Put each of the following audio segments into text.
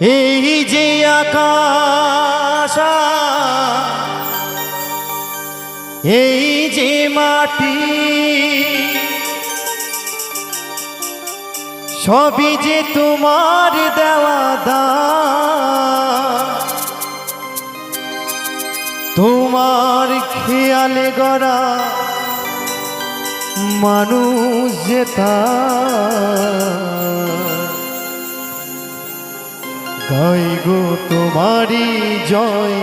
এই যে আকাশ, এই যে মাটি, সবই যে তোমার দেওয়া দা তোমার খেয়ালে গড়া মানুষ যে তার। গাই গো তোমারই জয়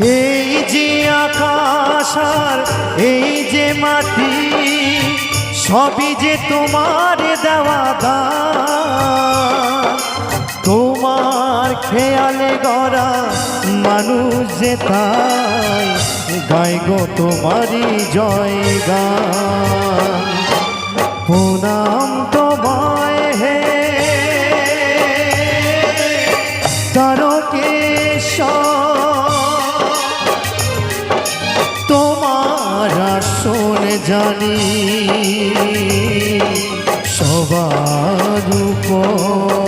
যে আকাশ আর এই যে মাটি, সবই যে তোমার দেওয়া দা তোমার খেয়ালে গড়া মানুষ যে তাই, গাই গো তোমারই জয় গান। জানি সবার উপর।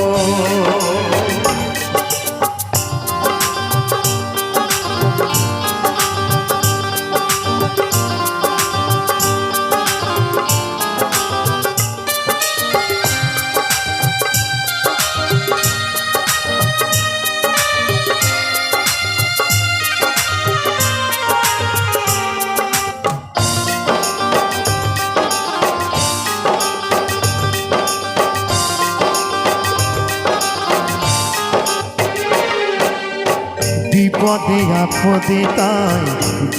বিপদে আপদে তাই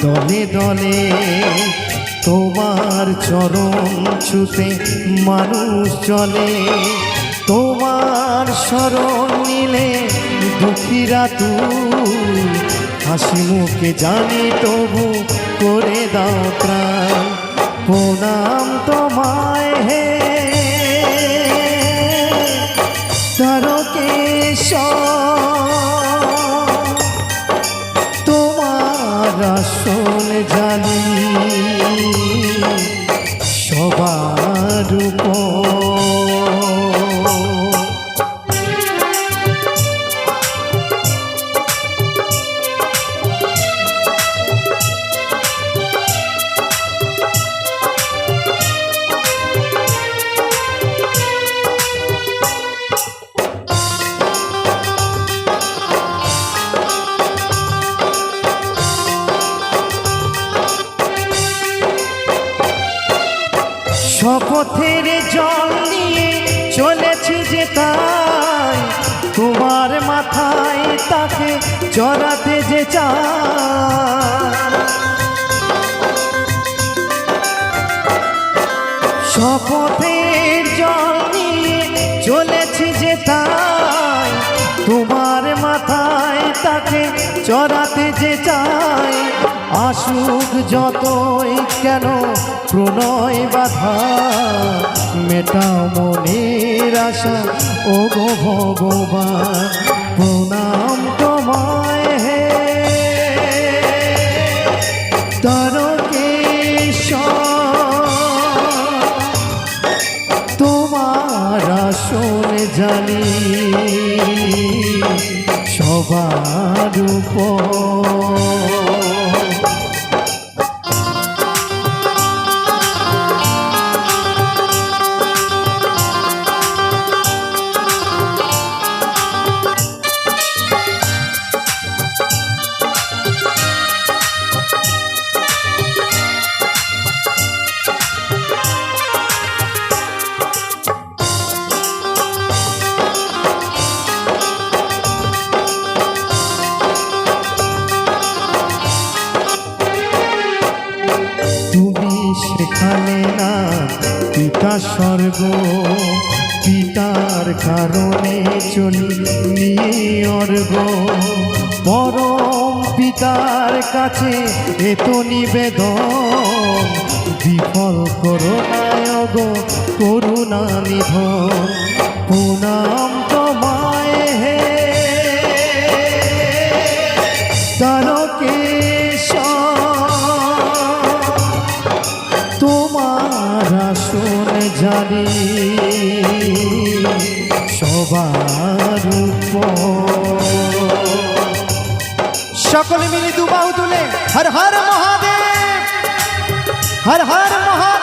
দলে দলে তোমার চরণ ছুতে মানুষ চলে। তোমার শরণ নিলে দুঃখীরা তুই হাসি মুখে জানি তবু করে দাও প্রাণ প্রণাম শপথের জল নিয়ে চলেছি যে তাই, তোমার মাথায় তাকে চড়াতে যে চায় শপথের জল নিয়ে চলেছি যে তাই, তোমার মাথায় তাকে চড়াতে যে চাই আসুক যতই কেন প্রণয় বাধা। মেটাও মনের আশা ও গো ভগবান, প্রণাম তোমায় সবার উপর পিতা স্বর্গ। পিতার কারণে চলি নিয়ে অর্গ পরম পিতার কাছে এত নিবেদন। বিফল করুণায় গো করুণা নিধন। সবার। সকলে মিলে দুবাহু তুলে হর হর মহাদেব হর হর মহাদেব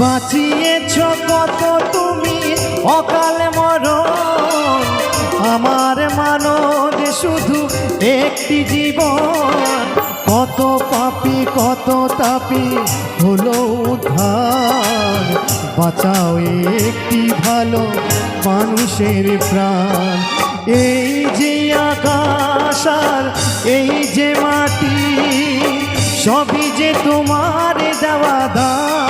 বাঁচিয়েছ কত তুমি? অকাল মরণ। আমার মানব শুধু একটি জীবন। কত পাপি, কত তাপি হলো উদ্ধার। বাঁচাও একটি ভালো মানুষের প্রাণ। এই যে আকাশ আর এই যে মাটি, সবই যে তোমার দেওয়া দান।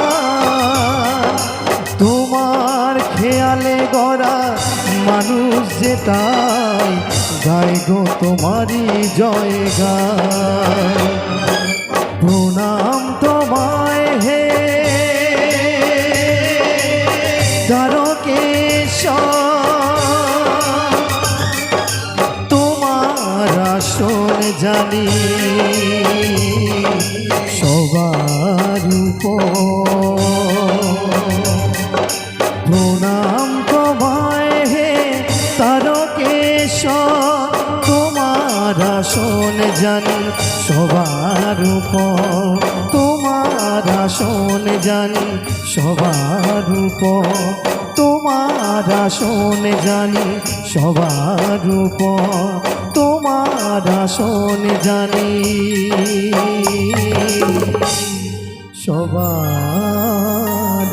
তাই গায় গো তোমারই জয় প্রণাম তোমায় হে। দ্বারকেশ্বর তোমার আসন জানি। আসন জানি সবার উপর। তোমার আসন জানি সবার উপর। তোমার আসন জানি সবার উপর। তোমার আসন জানি সবার